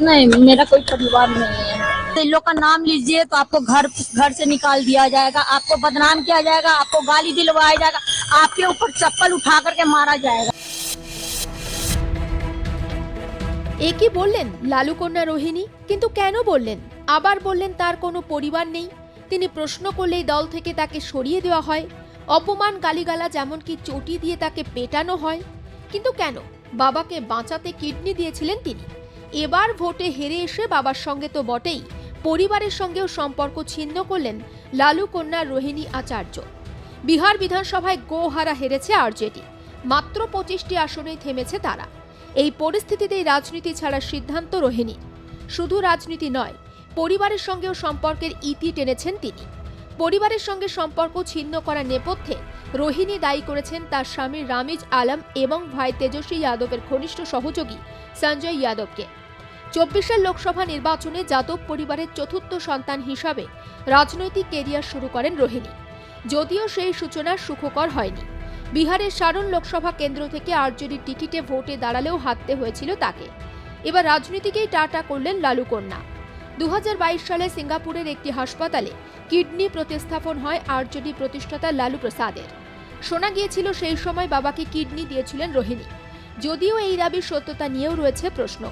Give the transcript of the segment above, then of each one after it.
नहीं मेरा कोई परिवार नहीं है इन लोग का नाम लीजिए तो आपको घर घर से निकाल दिया जाएगा आपको बदनाम किया जाएगा आपको गाली दिलवाया जाएगा आपके ऊपर चप्पल उठा करके मारा जाएगा এ কি বললেন লালু কন্যা রোহিণী কিন্তু কেন বললেন আবার বললেন তার কোনো পরিবার নেই তিনি প্রশ্ন করলেই দল থেকে তাকে সরিয়ে দেওয়া হয় অপমান গালিগালা যেমন কি চটি দিয়ে তাকে পেটানো হয় কিন্তু কেন বাবাকে বাঁচাতে কিডনি দিয়েছিলেন তিনি এবার ভোটে হেরে এসে বাবার সঙ্গে তো বটেই। পরিবারের সঙ্গেও সম্পর্ক ছিন্ন করলেন লালু কন্যা রোহিণী আচার্য। বিহার বিধানসভায় গোহারা হেরেছে আরজেডি। মাত্র পঁচিশটি আসনেই থেমেছে তারা। এই পরিস্থিতিতেই রাজনীতি ছাড়ার সিদ্ধান্ত রোহিণী। শুধু রাজনীতি নয়, পরিবারের সঙ্গেও সম্পর্কের ইতি টেনেছেন তিনি। পরিবারের সঙ্গে সম্পর্ক ছিন্ন করার নেপথ্যে রোহিণী দায়ী করেছেন তার স্বামী রামিজ আলম এবং ভাই তেজস্বী যাদবের ঘনিষ্ঠ সহযোগী সঞ্জয় যাদবকে। চব্বিশের লোকসভা নির্বাচনে যাদব পরিবারের চতুর্থ সন্তান হিসাবে রাজনৈতিক কেরিয়ার শুরু করেন রোহিণী। যদিও সেই সূচনা সুখকর হয়নি। বিহারের সারণ লোকসভা কেন্দ্র থেকে আরজেডির টিকিটে ভোটে দাঁড়ালেও হারতে হয়েছিল তাকে। এবার রাজনীতিকেই টাটা করলেন লালু কন্যা। দু হাজার বাইশ সালে সিঙ্গাপুরের একটি হাসপাতালে কিডনি প্রতিস্থাপন হয় আরজেডি প্রতিষ্ঠাতা লালু প্রসাদের। শোনা গিয়েছিল সেই সময় বাবাকে কিডনি দিয়েছিলেন রোহিণী। যদিও এই দাবির সত্যতা নিয়েও রয়েছে প্রশ্ন।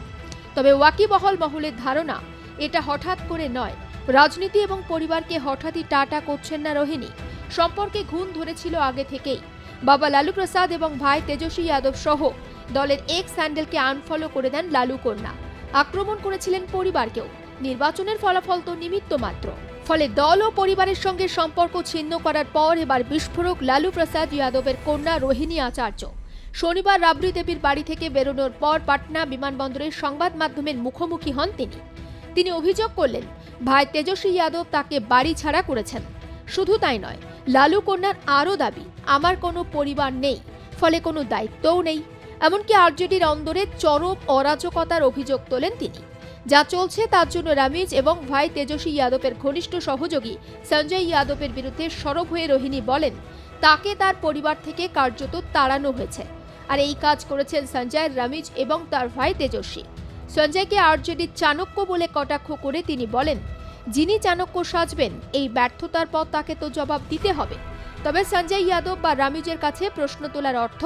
তবে ওয়াকিবহল মহলের ধারণা, এটা হঠাৎ করে নয়। রাজনীতি এবং পরিবারকে হঠাৎই টাটা করছেন না রোহিণী। সম্পর্কে ঘুণ ধরেছিল আগে থেকেই। বাবা লালু প্রসাদ এবং ভাই তেজস্বী যাদব সহ দলের এক্স স্যান্ডেলকে আনফলো করে দেন লালু কন্যা। আক্রমণ করেছিলেন পরিবারকেও। নির্বাচনের ফলাফল তো নিমিত্ত মাত্র। ফলে দল ও পরিবারের সঙ্গে সম্পর্ক ছিন্ন করার পর এবার বিস্ফোরক লালু প্রসাদ যাদবের কন্যা রোহিণী আচার্য। শনিবার রাবড়ি দেবীর বাড়ি থেকে বেরোনোর পর পাটনা বিমানবন্দরের সংবাদ মাধ্যমের মুখোমুখি হন তিনি। তিনি অভিযোগ করলেন, ভাই তেজস্বী যাদব তাকে বাড়ি ছাড়া করেছেন। শুধু তাই নয়, লালু কন্যার আরও দাবি, আমার কোনো পরিবার নেই, ফলে কোনো দায়িত্বও নেই। এমনকি আরজেডির অন্দরে চরম অরাজকতার অভিযোগ তোলেন তিনি। যা চলছে তার জন্য রামিজ এবং ভাই তেজস্বী যাদবের ঘনিষ্ঠ সহযোগী সঞ্জয় যাদবের বিরুদ্ধে সরব হয়ে রোহিণী বলেন, তাকে তার পরিবার থেকে কার্যত তাড়ানো হয়েছে। আর এই কাজ করেছেন সঞ্জয় রামিজ এবং তার ভাই তেজস্বী। সঞ্জয়কে আরজেডির চাণক্য বলে কটাক্ষ করে তিনি বলেন, যিনি চাণক্য সাজবেন, এই ব্যর্থতার পর তাকে তো জবাব দিতে হবে। তবে সঞ্জয় যাদব বা রামিজের কাছে প্রশ্ন তোলার অর্থ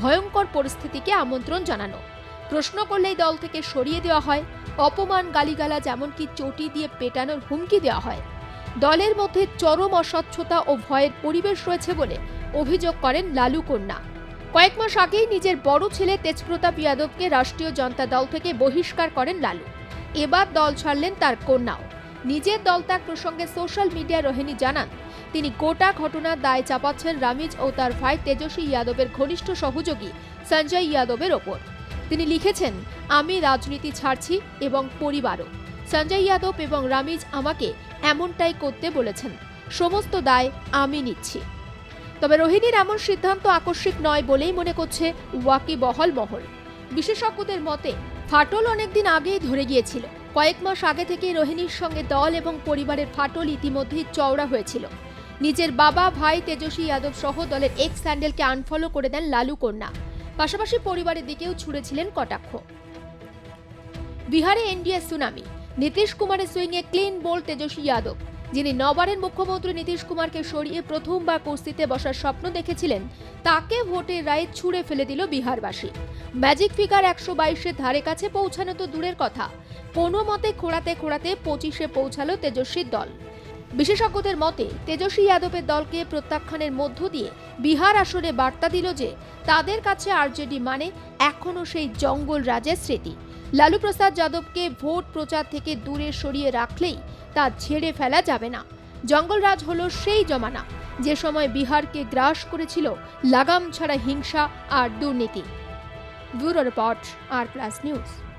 ভয়ঙ্কর পরিস্থিতিকে আমন্ত্রণ জানানো। প্রশ্ন করলেই দল থেকে সরিয়ে দেওয়া হয়, অপমান গালিগালা যেমনকি চটি দিয়ে পেটানোর হুমকি দেওয়া হয়। দলের মধ্যে চরম অস্বচ্ছতা ও ভয়ের পরিবেশ রয়েছে বলে অভিযোগ করেন লালু কন্যা। কয়েক মাস আগেই নিজের বড় ছেলে তেজপ্রতাপ যাদবকে রাষ্ট্রীয় জনতা দল থেকে বহিষ্কার করেন লালু। এবার দল ছাড়লেন তার কন্যাও। নিজের দল ত্যাগ প্রসঙ্গে সোশ্যাল মিডিয়া রোহিণী জানান, তিনি গোটা ঘটনার দায় চাপাচ্ছেন রামিজ ও তার ভাই তেজস্বী যাদবের ঘনিষ্ঠ সহযোগী সঞ্জয় যাদবের ওপর। তিনি লিখেছেন, আমি রাজনীতি ছাড়ছি এবং পরিবারও। সঞ্জয় যাদব এবং রামিজ আমাকে এমনটাই করতে বলেছেন। সমস্ত দায় আমি নিচ্ছি। তবে রোহিণীর এমন সিদ্ধান্ত আকস্মিক নয় বলেই মনে করছে ওয়াকি বহল মহল। বিশেষজ্ঞদের মতে, ফাটল অনেকদিন আগেই ধরে গিয়েছিল। কয়েক মাস আগে থেকেই রোহিণীর সঙ্গে দল এবং পরিবারের ফাটল ইতিমধ্যেই চওড়া হয়েছিল। নিজের বাবা, ভাই তেজস্বী যাদব সহ দলের এক্স স্যান্ডেলকে আনফলো করে দেন লালু কন্যা। পাশাপাশি পরিবারের দিকেও ছুড়েছিলেন কটাক্ষ। বিহারে এনডিএ সুনামি। নীতিশ কুমারের সুইংয়ে ক্লিন, বোল্ড, তেজস্বী যাদব। যিনি নবারের মুখ্যমন্ত্রী নীতিশ কুমারকে সরিয়ে প্রথমবার কুস্তিতে বসার স্বপ্ন দেখেছিলেন, তাকে ভোটের রায়ে ছুঁড়ে ফেলে দিল বিহারবাসী। ম্যাজিক ফিগার একশো বাইশের ধারে কাছে পৌঁছানো তো দূরের কথা। কোনো মতে খোঁড়াতে খোঁড়াতে পঁচিশে পৌঁছালো তেজস্বীর দল। বিশেষজ্ঞদের মতে, তেজস্বী যাদবের দলকে প্রত্যাখ্যানের মধ্য দিয়ে বিহার আসরে বার্তা দিল যে, তাদের কাছে আরজেডি মানে এখনও সেই জঙ্গল রাজের স্মৃতি। লালু প্রসাদ যাদবকে ভোট প্রচার থেকে দূরে সরিয়ে রাখলেই তা ছেড়ে ফেলা যাবে না। জঙ্গলরাজ হলো সেই জমানা। যে সময় বিহারকে গ্রাস করেছিল, লাগাম ছাড়া হিংসা আর দুর্নীতি। Bureau report, R plus news.